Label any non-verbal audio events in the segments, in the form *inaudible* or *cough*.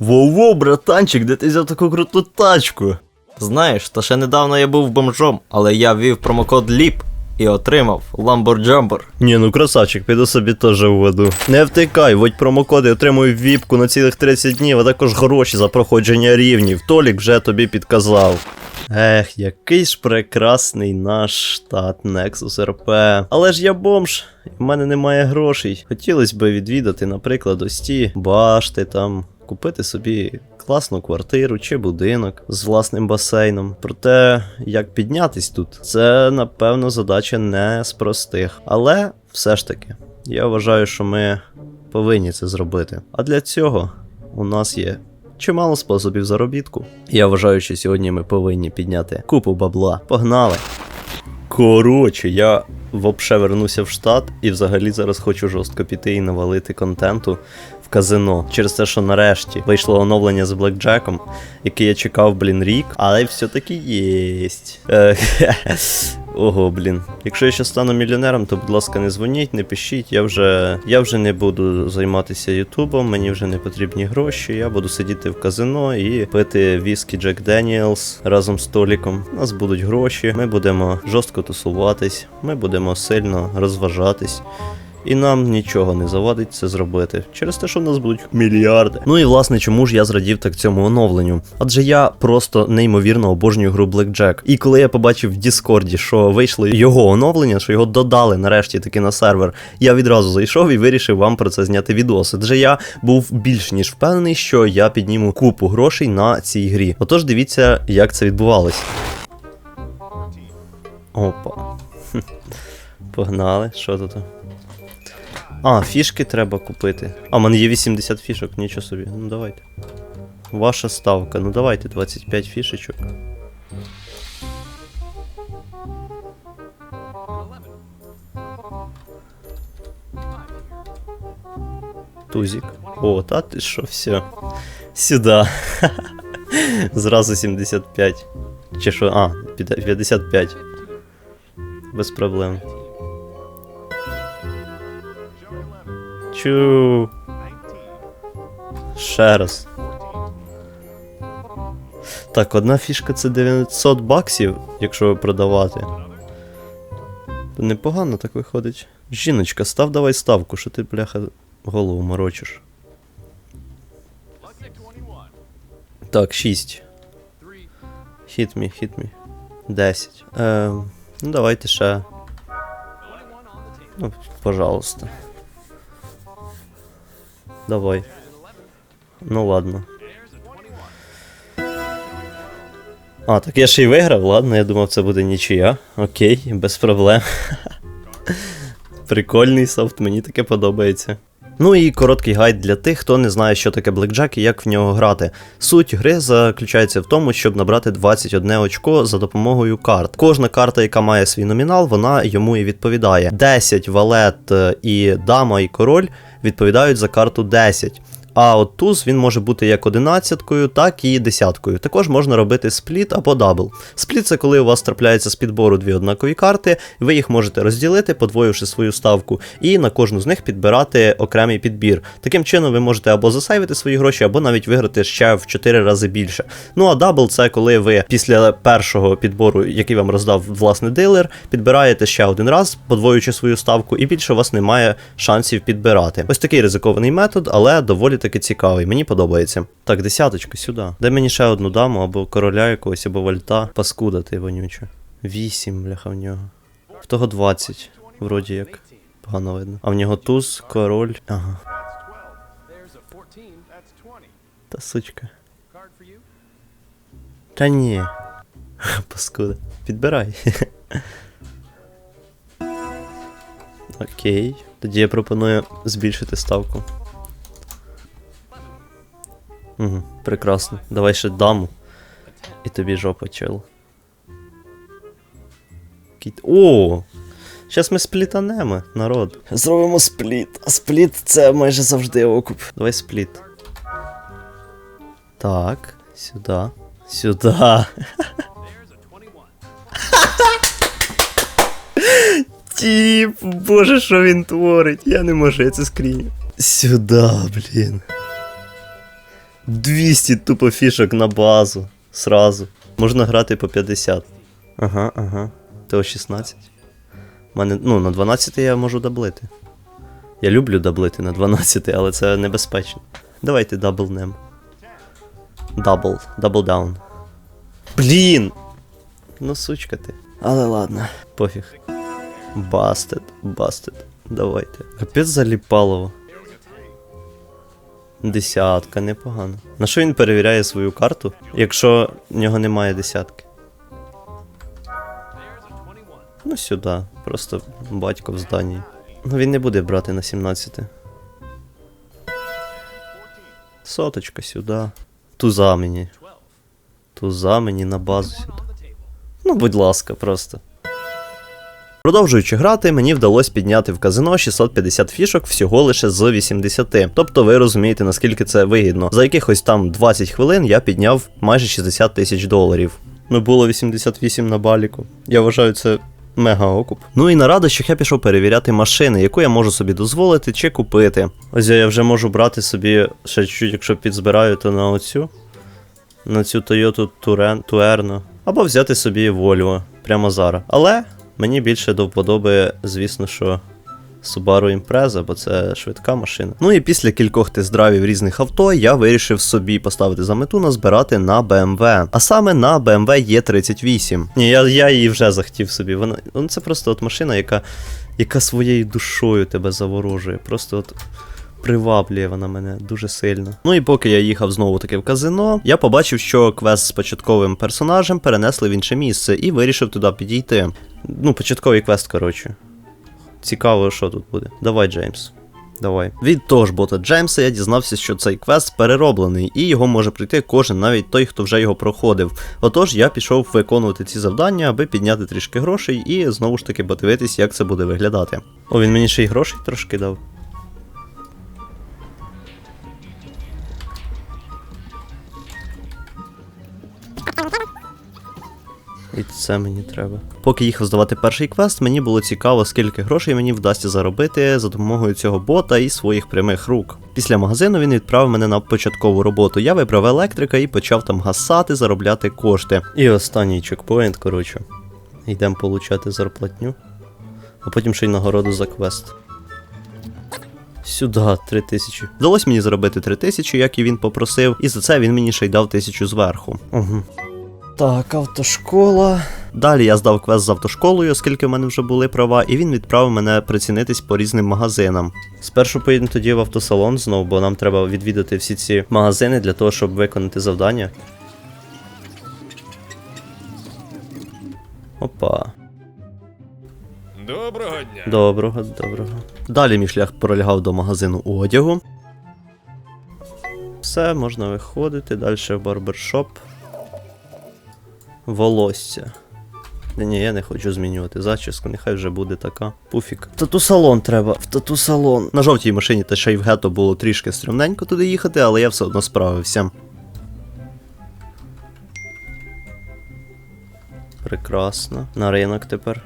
Воу-воу, братанчик, де ти взяв таку круту тачку? Знаєш, та ще недавно я був бомжом, але я ввів промокод LEAP і отримав Lamborjumper. Ні, ну красавчик, піду собі теж введу. Не втикай, вводь промокод і отримуй віпку на цілих 30 днів, а також гроші за проходження рівнів. Толік вже тобі підказав. Ех, який ж прекрасний наш штат Nexus RP. Але ж я бомж, і в мене немає грошей. Хотілося б відвідати, наприклад, ось ті башти там, купити собі класну квартиру чи будинок з власним басейном. Проте, як піднятись тут, це напевно задача не з простих. Але все ж таки, я вважаю, що ми повинні це зробити. А для цього у нас є чимало способів заробітку. Я вважаю, що сьогодні ми повинні підняти купу бабла. Погнали! Коротше, я вообще вернуся в штат і взагалі зараз хочу жорстко піти і навалити контенту казино. Через те, що нарешті вийшло оновлення з Блекджеком, яке я чекав, блін, рік, але все-таки єсть. Е, *laughs* Ого, блін. Якщо я ще стану мільйонером, то будь ласка, не дзвоніть, не пишіть. Я вже, я вже не буду займатися Ютубом, мені вже не потрібні гроші. Я буду сидіти в казино і пити віскі Джек Деніелс разом з Толіком. У нас будуть гроші, ми будемо жорстко тусуватись, ми будемо сильно розважатись. І нам нічого не завадить це зробити через те, що в нас будуть мільярди. Ну і власне, чому ж я зрадів так цьому оновленню? Адже я просто неймовірно обожнюю гру Blackjack. І коли я побачив в Діскорді, що вийшло його оновлення, що його додали нарешті таки на сервер, я відразу зайшов і вирішив вам про це зняти відос. Адже я був більш ніж впевнений, що я підніму купу грошей на цій грі. Отож, дивіться, як це відбувалось. Опа. Погнали, що тут? А, фішки треба купити. А, в мене є 80 фішок, нічого собі. Ну давайте. Ваша ставка. Ну давайте 25 фішечок. Тузик. О, та ти що, все. Сюда. *laughs* Зразу 75. Чи що? А, 55. Без проблем. Чу. Ще раз. Так, одна фішка це 900 баксів, якщо продавати. Непогано так виходить. Жіночка, став давай ставку, що ти, бляха, голову морочиш. Так, 6. Hit me, hit me. 10. Е, ну давайте ще. Ну, пожалуйста. Давай. Ну ладно. А, так я ще й виграв, ладно, я думав, це буде нічия. Окей, без проблем. *laughs* Прикольний софт, мені таке подобається. Ну і короткий гайд для тих, хто не знає, що таке блекджек і як в нього грати. Суть гри заключається в тому, щоб набрати 21 очко за допомогою карт. Кожна карта, яка має свій номінал, вона йому і відповідає. 10 валет е, і дама і король відповідають за карту 10. А от туз він може бути як одинадцяткою, так і десяткою. Також можна робити спліт або дабл. Спліт це коли у вас трапляється з підбору дві однакові карти, ви їх можете розділити, подвоївши свою ставку, і на кожну з них підбирати окремий підбір. Таким чином ви можете або засейвити свої гроші, або навіть виграти ще в 4 рази більше. Ну а дабл це коли ви після першого підбору, який вам роздав власний дилер, підбираєте ще один раз, подвоюючи свою ставку, і більше у вас немає шансів підбирати. Ось такий ризикований метод, але доволі таки цікавий, мені подобається. Так, десяточка сюди. Дай мені ще одну даму, або короля якогось, або вальта. Паскуда ти вонюча. Вісім, бляха, в нього. В того 20, вроді як. Погано видно. А в нього туз, король. Ага. There's a 14. That's 20. Та сучка. Та ні. *laughs* Паскуда. Підбирай. *laughs* Окей. Тоді я пропоную збільшити ставку. Угу, прекрасно. Давай ще даму. І тобі жопа чел. Кіт. О! Щас ми сплітанемо, народ. Зробимо спліт. А спліт це майже завжди окуп. Давай спліт. Так, сюди. 21. Тіп, боже, що він творить? Я не можу, я це скріню. Сюди, блін. 200 тупо фішок на базу. Сразу. Можна грати по 50. Ага, ага. ТО 16. У мене, ну, на 12 я можу даблити. Я люблю даблити на 12, але це небезпечно. Давайте даблнем. Дабл, дабл даун. Блін! Ну, сучка ти. Але ладно, пофіг. Бастед, бастед. Давайте. Капець заліпалово. Десятка, непогано. На що він перевіряє свою карту, якщо в нього немає десятки? Ну сюди, просто батько в зданні. Ну він не буде брати на 17. Соточка сюди. Туза мені. Туза мені на базу сюди. Ну, будь ласка, просто. Продовжуючи грати, мені вдалося підняти в казино 650 фішок всього лише з 80. Тобто ви розумієте, наскільки це вигідно. За якихось там 20 хвилин я підняв майже 60 тисяч доларів. Ну було 88 на баліку. Я вважаю це. Мега окуп. Ну і на радощах я пішов перевіряти машини, яку я можу собі дозволити чи купити. Ось я вже можу брати собі ще чуть, якщо підзбираю, то на оцю. На цю Toyota Tuerno. Або взяти собі Volvo прямо зараз. Але мені більше до вподоби, звісно, що Subaru Impreza, бо це швидка машина. Ну і після кількох тест-драйвів різних авто я вирішив собі поставити за мету назбирати на BMW. А саме на BMW E38. Ні, я, я її вже захотів собі. Вона ну, це просто от машина, яка, яка своєю душою тебе заворожує. Просто от. Приваблює вона мене дуже сильно. Ну і поки я їхав знову таки в казино, я побачив, що квест з початковим персонажем перенесли в інше місце і вирішив туди підійти. Ну, початковий квест, коротше. Цікаво, що тут буде. Давай, Джеймс. Давай. Від того ж бота Джеймса я дізнався, що цей квест перероблений, і його може пройти кожен, навіть той, хто вже його проходив. Отож, я пішов виконувати ці завдання, аби підняти трішки грошей і знову ж таки подивитись, як це буде виглядати. О, він мені ще й грошей трошки дав. І це мені треба. Поки їхав здавати перший квест, мені було цікаво, скільки грошей мені вдасться заробити за допомогою цього бота і своїх прямих рук. Після магазину він відправив мене на початкову роботу. Я вибрав електрика і почав там гасати, заробляти кошти. І останній чекпоінт, коротше. Йдемо получати зарплатню, а потім ще й нагороду за квест. Сюди, три тисячі. Вдалося мені заробити три тисячі, як і він попросив, і за це він мені ще й дав тисячу зверху. Угу. Так, автошкола. Далі я здав квест з автошколою, оскільки в мене вже були права, і він відправив мене прицінитись по різним магазинам. Спершу поїдемо тоді в автосалон знову, бо нам треба відвідати всі ці магазини для того, щоб виконати завдання. Опа. Доброго дня. Доброго, доброго. Далі мій шлях пролягав до магазину одягу. Все, можна виходити. Далі в барбершоп. Волосся. Ні, ні, я не хочу змінювати зачіску, нехай вже буде така. Пуфік. В тату-салон треба, в тату-салон. На жовтій машині та ще й в гетто було трішки стрімненько туди їхати, але я все одно справився. Прекрасно. На ринок тепер.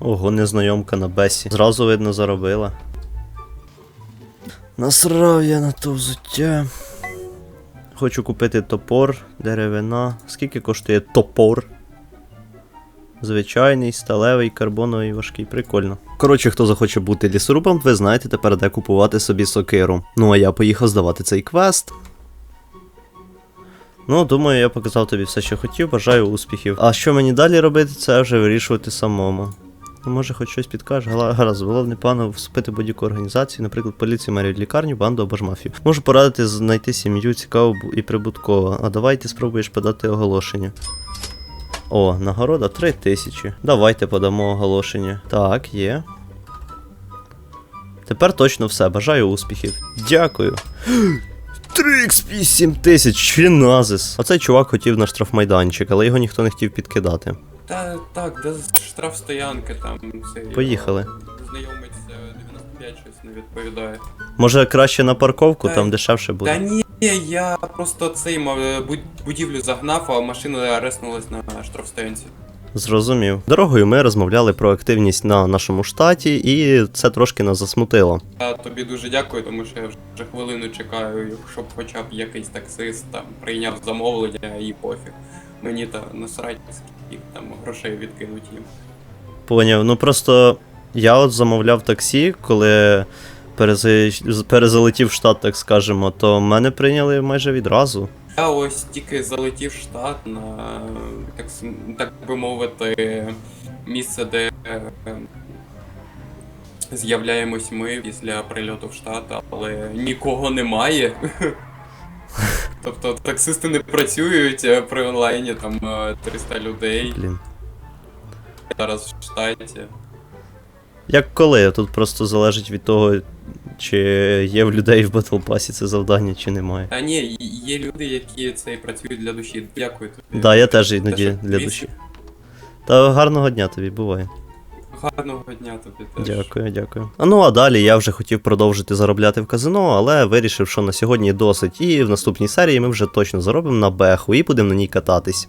Ого, незнайомка на бесі. Зразу видно заробила. Насрав я на то взуття. Хочу купити топор, деревина. Скільки коштує топор? Звичайний, сталевий, карбоновий, важкий, прикольно. Коротше, хто захоче бути лісорубом, ви знаєте тепер, де купувати собі сокиру. Ну а я поїхав здавати цей квест. Ну, думаю, я показав тобі все, що хотів, бажаю успіхів. А що мені далі робити, це вже вирішувати самому. Може, хоч щось підкаже. Гала- Гаразд, було б непогано вступити будь-яку організацію, наприклад, поліцію, мерію, лікарню, банду або ж мафію. Можу порадити знайти сім'ю цікаву і прибуткову. А давай ти спробуєш подати оголошення. О, нагорода 3 тисячі. Давайте подамо оголошення. Так, є. Тепер точно все. Бажаю успіхів. Дякую. *gasps* 3xp 7 тисяч, чиназис. Оцей чувак хотів на штрафмайданчик, але його ніхто не хотів підкидати. Та так, де штраф стоянки там цей. Поїхали. Знайомець е, 95 щось не відповідає. Може краще на парковку, Та- там дешевше буде. Та ні, я просто цей мав, е, буд- будівлю загнав, а машина реснулась на штрафстоянці. Зрозумів. Дорогою ми розмовляли про активність на нашому штаті, і це трошки нас засмутило. Я тобі дуже дякую, тому що я вже хвилину чекаю, щоб хоча б якийсь таксист там прийняв замовлення і пофіг. Мені та насрать, скільки грошей відкинуть їм. Поняв. Ну просто я от замовляв таксі, коли перези- перезалетів в штат, так скажемо, то мене прийняли майже відразу. Я ось тільки залетів в штат на так, так би мовити, місце, де е, з'являємось ми після прильоту в штат, але нікого немає. *laughs* Тобто таксисти не працюють е, при онлайні, там е, 300 людей Блін. Зараз в штаті. Як коли? Тут просто залежить від того, чи є в людей в Pass це завдання, чи немає. Та ні, є люди, які це працюють для душі. Дякую тобі. Да, я теж іноді для душі. Та гарного дня тобі, буває. Гарного дня тобі теж. Дякую, дякую. А ну а далі я вже хотів продовжити заробляти в казино, але вирішив, що на сьогодні досить. І в наступній серії ми вже точно заробимо на беху і будемо на ній кататись.